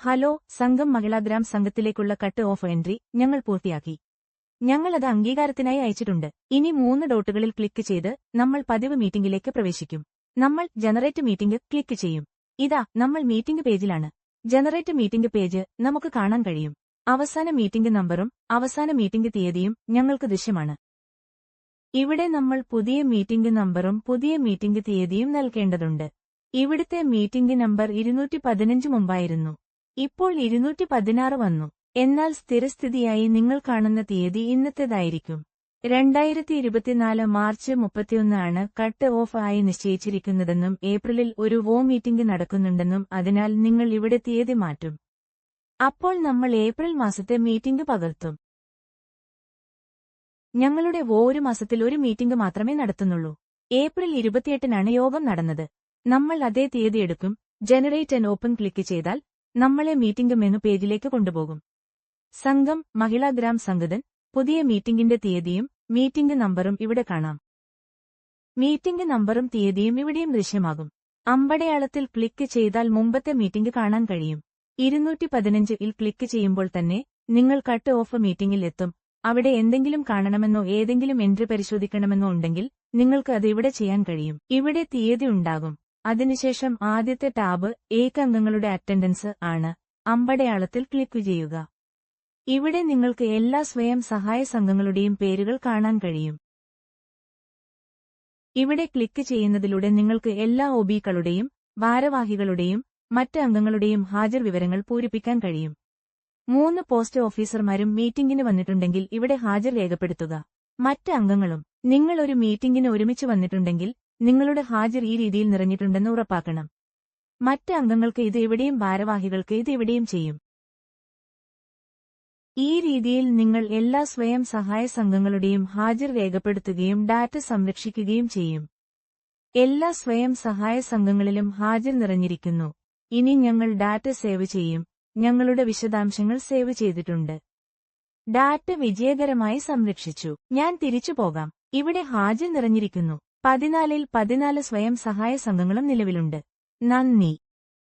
Hello സംഘം മഹിളാഗ്രാം സംഘത്തിലേക്കുള്ള കട്ട് ഓഫ് എൻട്രി ഞങ്ങൾ പൂർത്തിയാക്കി. ഞങ്ങളത് അംഗീകാരത്തിനായി അയച്ചിട്ടുണ്ട്. ഇനി മൂന്ന് ഡോട്ടുകളിൽ ക്ലിക്ക് ചെയ്ത് നമ്മൾ പതിവ് മീറ്റിംഗിലേക്ക് പ്രവേശിക്കും. നമ്മൾ ജനറേറ്റ് മീറ്റിംഗ് ക്ലിക്ക് ചെയ്യും. ഇതാ നമ്മൾ മീറ്റിംഗ് പേജിലാണ്. ജനറേറ്റ് മീറ്റിംഗ് പേജ് നമുക്ക് കാണാൻ കഴിയും. അവസാന മീറ്റിംഗ് നമ്പറും അവസാന മീറ്റിംഗ് തീയതിയും ഞങ്ങൾക്ക് ദൃശ്യമാണ്. ഇവിടെ നമ്മൾ പുതിയ മീറ്റിംഗ് നമ്പറും പുതിയ മീറ്റിംഗ് തീയതിയും നൽകേണ്ടതുണ്ട്. ഇവിടുത്തെ മീറ്റിംഗ് നമ്പർ ഇരുന്നൂറ്റി പതിനഞ്ച് മുമ്പായിരുന്നു. ഇപ്പോൾ ഇരുന്നൂറ്റി പതിനാറ് വന്നു. എന്നാൽ സ്ഥിരസ്ഥിതിയായി നിങ്ങൾ കാണുന്ന തീയതി ഇന്നത്തേതായിരിക്കും. രണ്ടായിരത്തി ഇരുപത്തിനാല് മാർച്ച് മുപ്പത്തിയൊന്നാണ് കട്ട് ഓഫ് ആയി നിശ്ചയിച്ചിരിക്കുന്നതെന്നും ഏപ്രിലിൽ ഒരു വോ മീറ്റിംഗ് നടക്കുന്നുണ്ടെന്നും അതിനാൽ നിങ്ങൾ ഇവിടെ തീയതി മാറ്റും. അപ്പോൾ നമ്മൾ ഏപ്രിൽ മാസത്തെ മീറ്റിംഗ് പകർത്തും. ഞങ്ങളുടെ വോ ഒരു മാസത്തിൽ ഒരു മീറ്റിംഗ് മാത്രമേ നടത്തുന്നുള്ളൂ. ഏപ്രിൽ ഇരുപത്തിയെട്ടിനാണ് യോഗം നടന്നത്. നമ്മൾ അതേ തീയതി എടുക്കും. ജനറേറ്റ് ആൻഡ് ഓപ്പൺ ക്ലിക്ക് ചെയ്താൽ നമ്മളെ മീറ്റിംഗ് മെനു പേജിലേക്ക് കൊണ്ടുപോകും. സംഘം മഹിളാ ഗ്രാം സംഗതൻ പുതിയ മീറ്റിംഗിന്റെ തീയതിയും മീറ്റിംഗ് നമ്പറും ഇവിടെ കാണാം. മീറ്റിംഗ് നമ്പറും തീയതിയും ഇവിടെയും ദൃശ്യമാകും. അമ്പടയാളത്തിൽ ക്ലിക്ക് ചെയ്താൽ മുമ്പത്തെ മീറ്റിംഗ് കാണാൻ കഴിയും. ഇരുന്നൂറ്റി പതിനഞ്ച് ഇൽ ക്ലിക്ക് ചെയ്യുമ്പോൾ തന്നെ നിങ്ങൾ കട്ട് ഓഫ് മീറ്റിംഗിൽ എത്തും. അവിടെ എന്തെങ്കിലും കാണണമെന്നോ ഏതെങ്കിലും എൻട്രി പരിശോധിക്കണമെന്നോ ഉണ്ടെങ്കിൽ നിങ്ങൾക്ക് അത് ഇവിടെ ചെയ്യാൻ കഴിയും. ഇവിടെ തീയതി ഉണ്ടാകും. അതിനുശേഷം ആദ്യത്തെ ടാബ് ഏകംഗങ്ങളുടെ അറ്റൻഡൻസ് ആണ്. അമ്പടയാളത്തിൽ ക്ലിക്ക് ചെയ്യുക. ഇവിടെ നിങ്ങൾക്ക് എല്ലാ സ്വയം സഹായ സംഘങ്ങളുടെയും പേരുകൾ കാണാൻ കഴിയും. ഇവിടെ ക്ലിക്ക് ചെയ്യുന്നതിലൂടെ നിങ്ങൾക്ക് എല്ലാ ഒബികളുടെയും ഭാരവാഹികളുടെയും മറ്റ് അംഗങ്ങളുടെയും ഹാജർ വിവരങ്ങൾ പൂരിപ്പിക്കാൻ കഴിയും. മൂന്ന് പോസ്റ്റ് ഓഫീസർമാരും മീറ്റിംഗിന് വന്നിട്ടുണ്ടെങ്കിൽ ഇവിടെ ഹാജർ രേഖപ്പെടുത്തുക. മറ്റ് അംഗങ്ങളും നിങ്ങൾ ഒരു മീറ്റിംഗിന് ഒരുമിച്ച് വന്നിട്ടുണ്ടെങ്കിൽ നിങ്ങളുടെ ഹാജർ ഈ രീതിയിൽ നിറഞ്ഞിട്ടുണ്ടെന്ന് ഉറപ്പാക്കണം. മറ്റ് അംഗങ്ങൾക്ക് ഇത് എവിടെയും ഭാരവാഹികൾക്ക് ഇത് എവിടെയും ചെയ്യും. ഈ രീതിയിൽ നിങ്ങൾ എല്ലാ സ്വയം സഹായ സംഘങ്ങളുടെയും ഹാജർ രേഖപ്പെടുത്തുകയും ഡാറ്റ സംരക്ഷിക്കുകയും ചെയ്യും. എല്ലാ സ്വയം സഹായ സംഘങ്ങളിലും ഹാജർ നിറഞ്ഞിരിക്കുന്നു. ഇനി ഞങ്ങൾ ഡാറ്റ സേവ് ചെയ്യും. ഞങ്ങളുടെ വിശദാംശങ്ങൾ സേവ് ചെയ്തിട്ടുണ്ട്. ഡാറ്റ വിജയകരമായി സംരക്ഷിച്ചു. ഞാൻ തിരിച്ചു പോകാം. ഇവിടെ ഹാജർ നിറഞ്ഞിരിക്കുന്നു. പതിനാലിൽ പതിനാല് സ്വയം സഹായ സംഘങ്ങളും നിലവിലുണ്ട്. നന്ദി.